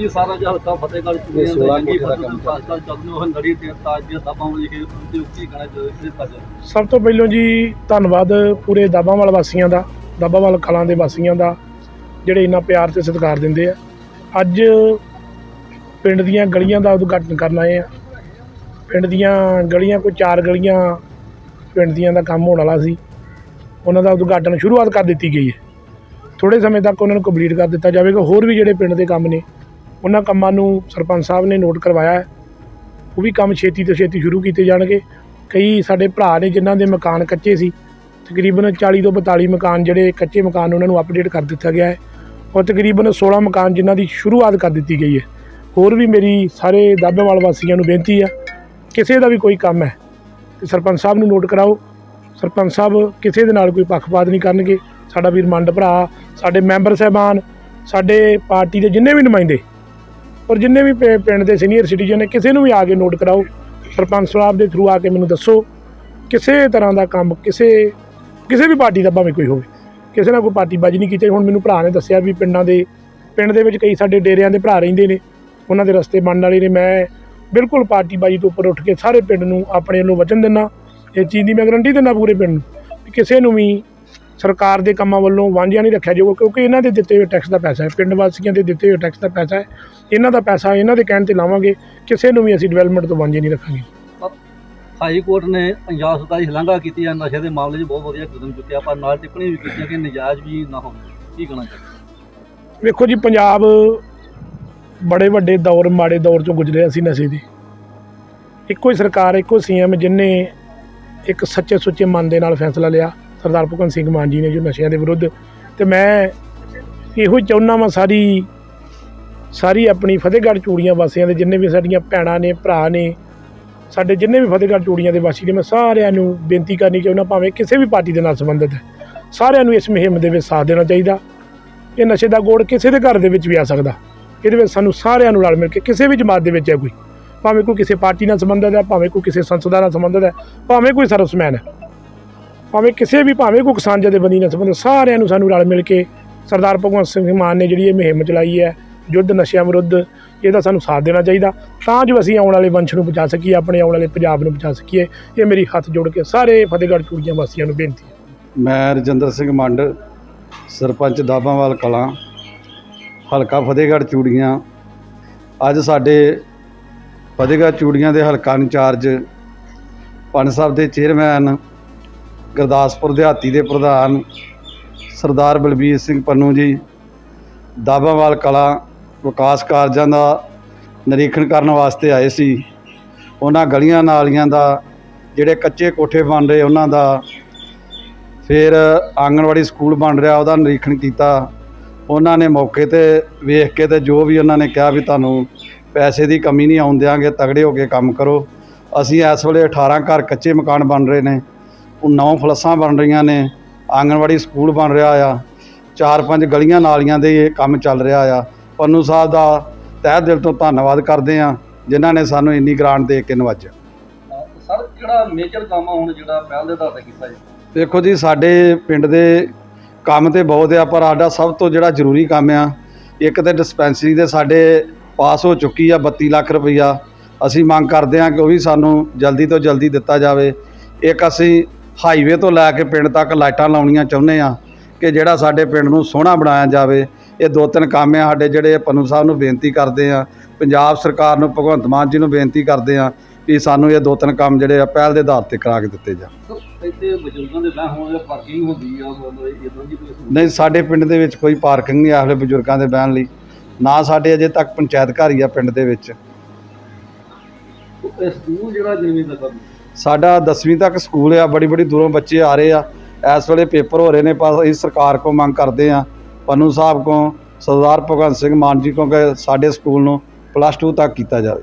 ਕੀ ਸਾਰਾ ਜਿਹਾ ਹਲਕਾ ਫਤਿਹਗੜ੍ਹ ਇਹ ਚੂੜੀਆਂ ਸੋਲਾਂ ਜੰਗੀ ਕੋਠੇ ਦਾ ਕੰਮ ਪਾਸਟਰ ਚੱਲਦੇ ਉਹ ਲੜੀ ਤੇ ਤਾਜ ਦੀਆਂ ਦਾਬਾਂ ਕੇ ਤੇ ਉੱਚੀ ਗਣਾ ਜੋ ਇਸ ਪਾਸੇ। ਸਭ ਤੋਂ ਪਹਿਲਾਂ ਜੀ ਧੰਨਵਾਦ ਪੂਰੇ ਦਾਬਾਵਾਲ ਵਾਸੀਆਂ ਦਾ ਦਾਬਾਵਾਲ ਕਲਾਂ ਦੇ ਵਾਸੀਆਂ ਦਾ ਜਿਹੜੇ ਇੰਨਾ ਪਿਆਰ ਤੇ ਸਤਿਕਾਰ ਦਿੰਦੇ ਆ। ਅੱਜ ਪਿੰਡ ਦੀਆਂ ਗਲੀਆਂ ਦਾ ਉਦਘਾਟਨ ਕਰਨ ਆਏ ਆ। ਪਿੰਡ ਦੀਆਂ ਗਲੀਆਂ ਕੋਈ ਚਾਰ ਗਲੀਆਂ ਪਿੰਡ ਦੀਆਂ ਦਾ ਕੰਮ ਹੋਣ ਵਾਲਾ ਸੀ। ਉਹਨਾਂ ਦਾ ਉਦਘਾਟਨ ਸ਼ੁਰੂਆਤ ਕਰ ਦਿੱਤੀ ਗਈ ਹੈ। ਥੋੜੇ ਸਮੇਂ ਤੱਕ ਉਹਨਾਂ ਨੂੰ ਕੰਪਲੀਟ ਕਰ ਦਿੱਤਾ ਜਾਵੇਗਾ। ਹੋਰ ਵੀ ਜਿਹੜੇ ਪਿੰਡ ਦੇ ਕੰਮ ਨੇ ਉਹਨਾਂ ਕੰਮਾਂ ਨੂੰ ਸਰਪੰਚ ਸਾਹਿਬ ਨੇ ਨੋਟ ਕਰਵਾਇਆ ਹੈ। ਉਹ ਵੀ ਕੰਮ ਛੇਤੀ ਤੋਂ ਛੇਤੀ ਸ਼ੁਰੂ ਕੀਤੇ ਜਾਣਗੇ। ਕਈ ਸਾਡੇ ਭਰਾ ਨੇ ਜਿਨ੍ਹਾਂ ਦੇ ਮਕਾਨ ਕੱਚੇ ਸੀ, ਤਕਰੀਬਨ 40 ਤੋਂ 42 ਮਕਾਨ ਜਿਹੜੇ ਕੱਚੇ ਮਕਾਨ ਉਹਨਾਂ ਨੂੰ ਅਪਡੇਟ ਕਰ ਦਿੱਤਾ ਗਿਆ ਹੈ ਔਰ ਤਕਰੀਬਨ 16 ਮਕਾਨ ਜਿਨ੍ਹਾਂ ਦੀ ਸ਼ੁਰੂਆਤ ਕਰ ਦਿੱਤੀ ਗਈ ਹੈ। ਹੋਰ ਵੀ ਮੇਰੀ ਸਾਰੇ ਦਾਬੇਵਾਲ ਵਾਸੀਆਂ ਨੂੰ ਬੇਨਤੀ ਆ ਕਿਸੇ ਦਾ ਵੀ ਕੋਈ ਕੰਮ ਹੈ, ਤੇ ਸਰਪੰਚ ਸਾਹਿਬ ਨੂੰ ਨੋਟ ਕਰਾਓ। ਸਰਪੰਚ ਸਾਹਿਬ ਕਿਸੇ ਦੇ ਨਾਲ ਕੋਈ ਪੱਖਪਾਤ ਨਹੀਂ ਕਰਨਗੇ। ਸਾਡਾ ਵੀਰ ਮੰਡ ਭਰਾ, ਸਾਡੇ ਮੈਂਬਰ ਸਾਹਿਬਾਨ, ਸਾਡੇ ਪਾਰਟੀ ਦੇ ਜਿੰਨੇ ਵੀ ਨੁਮਾਇੰਦੇ ਔਰ ਜਿੰਨੇ ਵੀ ਪਿ- ਪਿੰਡ ਦੇ ਸੀਨੀਅਰ ਸਿਟੀਜ਼ਨ ਨੇ, ਕਿਸੇ ਨੂੰ ਵੀ ਆ ਕੇ ਨੋਟ ਕਰਾਓ, ਸਰਪੰਚ ਸਾਹਿਬ ਦੇ ਥਰੂ ਆ ਕੇ ਮੈਨੂੰ ਦੱਸੋ, ਕਿਸੇ ਤਰ੍ਹਾਂ ਦਾ ਕੰਮ, ਕਿਸੇ ਕਿਸੇ ਵੀ ਪਾਰਟੀ ਦਾ ਭਾਵੇਂ ਕੋਈ ਹੋਵੇ, ਕਿਸੇ ਨਾਲ ਕੋਈ ਪਾਰਟੀਬਾਜ਼ੀ ਨਹੀਂ ਕੀਤੀ। ਹੁਣ ਮੈਨੂੰ ਭਰਾ ਨੇ ਦੱਸਿਆ ਵੀ ਪਿੰਡਾਂ ਦੇ, ਪਿੰਡ ਦੇ ਵਿੱਚ ਕਈ ਸਾਡੇ ਡੇਰਿਆਂ ਦੇ ਭਰਾ ਰਹਿੰਦੇ ਨੇ, ਉਹਨਾਂ ਦੇ ਰਸਤੇ ਬਣਨ ਵਾਲੇ ਨੇ। ਮੈਂ ਬਿਲਕੁਲ ਪਾਰਟੀਬਾਜ਼ੀ ਤੋਂ ਉੱਪਰ ਉੱਠ ਕੇ ਸਾਰੇ ਪਿੰਡ ਨੂੰ ਆਪਣੇ ਵੱਲੋਂ ਵਚਨ ਦਿੰਦਾ। ਇਹ ਚੀਜ਼ ਦੀ ਮੈਂ ਗਰੰਟੀ ਦਿੰਦਾ ਪੂਰੇ ਪਿੰਡ ਨੂੰ ਵੀ ਕਿਸੇ ਨੂੰ ਵੀ ਸਰਕਾਰ ਦੇ ਕੰਮਾਂ ਵੱਲੋਂ ਵਾਂਝਿਆ ਨਹੀਂ ਰੱਖਿਆ ਜਾਊਗਾ ਕਿਉਂਕਿ ਇਹਨਾਂ ਦੇ ਦਿੱਤੇ ਹੋਏ ਟੈਕਸ ਦਾ ਪੈਸਾ ਹੈ ਪਿੰਡ ਵਾਸੀਆਂ ਦੇ ਦਿੱਤੇ ਹੋਏ ਟੈਕਸ ਦਾ ਪੈਸਾ ਹੈ। ਇਹਨਾਂ ਦਾ ਪੈਸਾ ਇਹਨਾਂ ਦੇ ਕਹਿਣ ਤੇ ਲਾਵਾਂਗੇ ਕਿਸੇ ਨੂੰ ਵੀ ਅਸੀਂ ਡਿਵੈਲਪਮੈਂਟ ਤੋਂ ਵਾਂਝੇ ਨਹੀਂ ਰੱਖਾਂਗੇ। ਹਾਈ ਕੋਰਟ ਨੇ ਪੰਜਾਬ ਸਰਕਾਰ ਦੀ ਸ਼ਲਾਘਾ ਕੀਤੀ ਹੈ ਨਸ਼ੇ ਦੇ ਮਾਮਲੇ 'ਚ ਬਹੁਤ ਵਧੀਆ ਕਦਮ ਚੁੱਕਿਆ ਪਰ ਨਾਲ ਟਿੱਪਣੀ ਵੀ ਕੀਤੀ ਹੈ ਕਿ ਨਜਾਇਜ਼ ਵੀ ਨਾ ਹੋਵੇ ਕੀ ਕਹਿਣਾ ਚਾਹੀਦਾ ਵੇਖੋ ਜੀ ਪੰਜਾਬ ਬੜੇ ਵੱਡੇ ਦੌਰ ਮਾੜੇ ਦੌਰ ਚੋਂ ਗੁਜ਼ਰਿਆ ਸੀ ਨਸ਼ੇ ਦੇ। ਇੱਕੋ ਹੀ ਸਰਕਾਰ ਇੱਕੋ ਸੀਐਮ ਜਿਨੇ ਇੱਕ ਸੱਚੇ ਸੁੱਚੇ ਮਨ ਦੇ ਨਾਲ ਫੈਸਲਾ ਲਿਆ ਸਰਦਾਰ ਭਗਵੰਤ ਸਿੰਘ ਮਾਨ ਜੀ ਨੇ ਜੋ ਨਸ਼ਿਆਂ ਦੇ ਵਿਰੁੱਧ ਤੇ ਮੈਂ ਇਹੋ ਹੀ ਚਾਹੁੰਦਾ ਵਾਂ ਸਾਰੀ ਸਾਰੀ ਆਪਣੀ ਫਤਿਹਗੜ੍ਹ ਚੂੜੀਆਂ ਵਾਸੀਆਂ ਦੇ ਜਿੰਨੇ ਵੀ ਸਾਡੀਆਂ ਭੈਣਾਂ ਨੇ, ਭਰਾ ਨੇ, ਸਾਡੇ ਜਿੰਨੇ ਵੀ ਫਤਿਹਗੜ੍ਹ ਚੂੜੀਆਂ ਦੇ ਵਾਸੀ ਨੇ, ਮੈਂ ਸਾਰਿਆਂ ਨੂੰ ਬੇਨਤੀ ਕਰਨੀ ਚਾਹੁੰਦਾ ਭਾਵੇਂ ਕਿਸੇ ਵੀ ਪਾਰਟੀ ਦੇ ਨਾਲ ਸੰਬੰਧਿਤ ਹੈ। ਸਾਰਿਆਂ ਨੂੰ ਇਸ ਮੁਹਿੰਮ ਦੇ ਵਿੱਚ ਸਾਥ ਦੇਣਾ ਚਾਹੀਦਾ। ਇਹ ਨਸ਼ੇ ਦਾ ਗੋੜ ਕਿਸੇ ਦੇ ਘਰ ਦੇ ਵਿੱਚ ਵੀ ਆ ਸਕਦਾ। ਇਹਦੇ ਵਿੱਚ ਸਾਨੂੰ ਸਾਰਿਆਂ ਨੂੰ ਰਲ ਮਿਲ ਕੇ ਕਿਸੇ ਵੀ ਜਮਾਤ ਦੇ ਵਿੱਚ ਹੈ ਕੋਈ। ਭਾਵੇਂ ਕੋਈ ਕਿਸੇ ਪਾਰਟੀ ਨਾਲ ਸੰਬੰਧਿਤ ਹੈ, ਭਾਵੇਂ ਕੋਈ ਕਿਸੇ ਸੰਸਦਾ ਨਾਲ ਸੰਬੰਧਿਤ ਹੈ, ਭਾਵੇਂ ਕੋਈ ਸਰਵਿਸਮੈਨ ਹੈ। ਭਾਵੇਂ ਕਿਸੇ ਵੀ, ਭਾਵੇਂ ਕੋਈ ਕਿਸਾਨ ਜਥੇਬੰਦੀ ਨਾਲ ਸੰਬੰਧਿਤ, ਸਾਰਿਆਂ ਨੂੰ ਸਾਨੂੰ ਰਲ ਮਿਲ ਕੇ ਸਰਦਾਰ ਭਗਵੰਤ ਸਿੰਘ ਮਾਨ ਨੇ ਜਿਹੜੀ ਇਹ ਮੁਹਿੰਮ ਚਲਾਈ ਹੈ, ਯੁੱਧ ਨਸ਼ਿਆਂ ਵਿਰੁੱਧ ਇਹਦਾ ਸਾਨੂੰ ਸਾਥ ਦੇਣਾ ਚਾਹੀਦਾ। ਤਾਂ ਜੋ ਅਸੀਂ ਆਉਣ ਵਾਲੇ ਵੰਸ਼ ਨੂੰ ਬਚਾ ਸਕੀਏ, ਆਪਣੇ ਆਉਣ ਵਾਲੇ ਪੰਜਾਬ ਨੂੰ ਬਚਾ ਸਕੀਏ, ਇਹ ਮੇਰੀ ਹੱਥ ਜੋੜ ਕੇ ਸਾਰੇ ਫਤਿਹਗੜ੍ਹ ਚੂੜੀਆਂ ਵਾਸੀਆਂ ਨੂੰ ਬੇਨਤੀ ਹੈ। ਮੈਂ ਰਜਿੰਦਰ ਸਿੰਘ ਮੰਡ, ਸਰਪੰਚ ਦਾਬਾਵਾਲ ਕਲਾਂ, ਹਲਕਾ ਫਤਿਹਗੜ੍ਹ ਚੂੜੀਆਂ। ਅੱਜ ਸਾਡੇ ਫਤਿਹਗੜ੍ਹ ਚੂੜੀਆਂ ਦੇ ਹਲਕਾ ਇੰਚਾਰਜ, ਪੰਜ ਸਾਹਿਬ ਦੇ ਚੇਅਰਮੈਨ ਗੁਰਦਾਸਪੁਰ ਦਿਹਾਤੀ ਦੇ ਪ੍ਰਧਾਨ ਸਰਦਾਰ ਬਲਬੀਰ ਸਿੰਘ ਪੰਨੂ ਜੀ, ਦਾਬਾਵਾਲ ਕਲਾ ਵਿਕਾਸ ਕਾਰਜਾਂ ਦਾ ਨਿਰੀਖਣ ਕਰਨ ਵਾਸਤੇ ਆਏ ਸੀ। ਉਹਨਾਂ ਗਲੀਆਂ ਨਾਲੀਆਂ ਦਾ ਜਿਹੜੇ ਕੱਚੇ ਕੋਠੇ ਬਣ ਰਹੇ ਉਹਨਾਂ ਦਾ ਫਿਰ ਆਂਗਣਵਾੜੀ ਸਕੂਲ ਬਣ ਰਿਹਾ, ਉਹਦਾ ਨਿਰੀਖਣ ਕੀਤਾ। ਉਹਨਾਂ ਨੇ ਮੌਕੇ ਤੇ ਵੇਖ ਕੇ ਤੇ ਜੋ ਵੀ ਉਹਨਾਂ ਨੇ ਕਿਹਾ ਵੀ ਤੁਹਾਨੂੰ ਪੈਸੇ ਦੀ ਕਮੀ ਨਹੀਂ ਆਉਣ ਦਿਆਂਗੇ, ਤਗੜੇ ਹੋ ਕੇ ਕੰਮ ਕਰੋ। ਅਸੀਂ ਇਸ ਵੇਲੇ 18 ਘਰ ਕੱਚੇ ਮਕਾਨ ਬਣ ਰਹੇ ਨੇ। 9 ਫਲੱਸਾਂ ਬਣ ਰਹੀਆਂ ਨੇ ਆਂਗਣਵਾੜੀ ਸਕੂਲ ਬਣ ਰਿਹਾ ਆ ਚਾਰ ਪੰਜ ਗਲੀਆਂ ਨਾਲੀਆਂ ਦੇ ਇਹ ਕੰਮ ਚੱਲ ਰਿਹਾ ਆ। ਪੰਨੂ ਸਾਹਿਬ ਦਾ ਤਹਿ ਦਿਲ ਤੋਂ ਧੰਨਵਾਦ ਕਰਦੇ ਆ ਜਿਨ੍ਹਾਂ ਨੇ ਸਾਨੂੰ ਇੰਨੀ ਗ੍ਰਾਂਟ ਦੇ ਕੇ ਨਵਾਜਿਆ। ਸਰ ਕਿਹੜਾ ਮੇਜਰ ਕੰਮ ਆ ਹੁਣ ਜਿਹੜਾ ਪਹਿਲ ਦੇ ਆਧਾਰ ਤੇ ਕੀਤਾ ਜੀ? ਦੇਖੋ ਜੀ ਸਾਡੇ ਪਿੰਡ ਦੇ ਕੰਮ ਤੇ ਬਹੁਤ ਆ ਪਰ ਸਾਡਾ ਸਭ ਤੋਂ ਜਿਹੜਾ ਜ਼ਰੂਰੀ ਕੰਮ ਆ ਇੱਕ ਤੇ ਡਿਸਪੈਂਸਰੀ ਦੇ ਸਾਡੇ ਪਾਸ ਹੋ ਚੁੱਕੀ ਆ 32 ਲੱਖ ਰੁਪਈਆ। ਅਸੀਂ ਮੰਗ ਕਰਦੇ ਹਾਂ ਕਿ ਉਹ ਵੀ ਸਾਨੂੰ ਜਲਦੀ ਤੋਂ ਜਲਦੀ ਦਿੱਤਾ ਜਾਵੇ। ਇੱਕ ਅਸੀਂ ਹਾਈਵੇ ਤੋਂ ਲੈ ਕੇ ਪਿੰਡ ਤੱਕ ਲਾਈਟਾਂ ਲਾਉਣੀਆਂ ਚਾਹੁੰਦੇ ਆ ਕਿ ਜਿਹੜਾ ਸਾਡੇ ਪਿੰਡ ਨੂੰ ਸੋਹਣਾ ਬਣਾਇਆ ਜਾਵੇ। ਇਹ ਦੋ ਤਿੰਨ ਕੰਮ ਆ ਸਾਡੇ ਜਿਹੜੇ ਪੰਨੂ ਸਾਹਿਬ ਨੂੰ ਬੇਨਤੀ ਕਰਦੇ ਆ ਪੰਜਾਬ ਸਰਕਾਰ ਨੂੰ ਭਗਵੰਤ ਮਾਨ ਜੀ ਨੂੰ ਬੇਨਤੀ ਕਰਦੇ ਆ ਵੀ ਸਾਨੂੰ ਇਹ ਦੋ ਤਿੰਨ ਕੰਮ ਜਿਹੜੇ ਆ ਪਹਿਲ ਦੇ ਆਧਾਰ ਤੇ ਕਰਾ ਕੇ ਦਿੱਤੇ ਜਾਣ। ਸਰ ਇੱਥੇ ਬਜ਼ੁਰਗਾਂ ਦੇ ਬਹਿ ਹੋਣ ਜਾਂ ਪਾਰਕਿੰਗ ਹੁੰਦੀ ਆ ਮਤਲਬ ਇਦਾਂ ਦੀ ਕੋਈ ਸਹੂਲਤ? ਨਹੀਂ ਸਾਡੇ ਪਿੰਡ ਦੇ ਵਿੱਚ ਕੋਈ ਪਾਰਕਿੰਗ ਨਹੀਂ ਆਖਲੇ ਬਜ਼ੁਰਗਾਂ ਦੇ ਬਹਿਣ ਲਈ। ਨਾ ਸਾਡੇ ਅਜੇ ਤੱਕ ਪੰਚਾਇਤ ਘਰ ਹੀ ਆ ਪਿੰਡ ਦੇ ਵਿੱਚ। ਇਹ ਸਕੂਲ ਜਿਹੜਾ ਜਿਵੇਂ ਦਾ ਸਾਡਾ 10ਵੀਂ ਤੱਕ ਸਕੂਲ ਆ, ਬੜੀ ਬੜੀ ਦੂਰੋਂ ਬੱਚੇ ਆ ਰਹੇ ਆ। ਇਸ ਵੇਲੇ ਪੇਪਰ ਹੋ ਰਹੇ ਨੇ, ਪਰ ਅਸੀਂ ਸਰਕਾਰ ਕੋ ਮੰਗ ਕਰਦੇ ਆ, ਪੰਨੂ ਸਾਹਿਬ ਕੋ ਸਰਦਾਰ ਭਗਵੰਤ ਸਿੰਘ ਮਾਨ ਜੀ ਕੋ ਕਿ ਸਾਡੇ ਸਕੂਲ ਨੂੰ ਪਲੱਸ 2 ਤੱਕ ਕੀਤਾ ਜਾਵੇ।